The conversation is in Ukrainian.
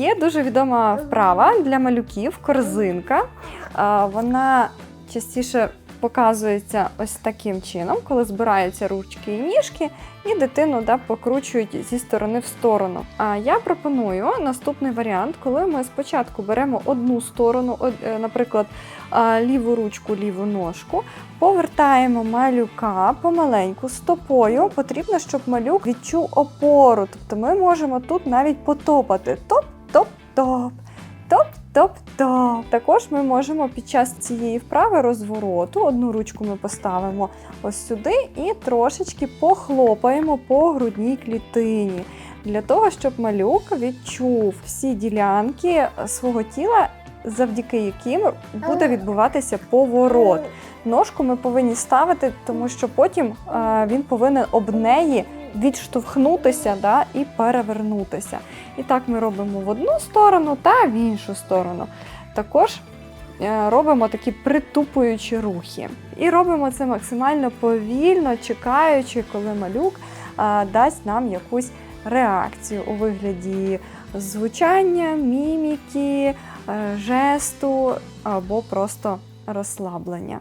Є дуже відома вправа для малюків корзинка. Вона частіше показується ось таким чином, коли збираються ручки і ніжки, і дитину да, покручують зі сторони в сторону. А я пропоную наступний варіант, коли ми спочатку беремо одну сторону, е, наприклад, ліву ручку, ліву ножку, повертаємо малюка помаленьку стопою. Потрібно, щоб малюк відчув опору. Тобто ми можемо тут навіть потопати. Топ-топ-топ. Топ-топ-топ. Також ми можемо під час цієї вправи розвороту одну ручку ми поставимо ось сюди і трошечки похлопаємо по грудній клітині. Для того, щоб малюк відчув всі ділянки свого тіла, завдяки яким буде відбуватися поворот. Ножку ми повинні ставити, тому що потім е, він повинен об неї відштовхнутися да, і перевернутися. І так ми робимо в одну сторону та в іншу сторону. Також е, робимо такі притупуючі рухи. І робимо це максимально повільно, чекаючи, коли малюк дасть нам якусь реакцію у вигляді звучання, міміки, е, жесту або просто розслаблення.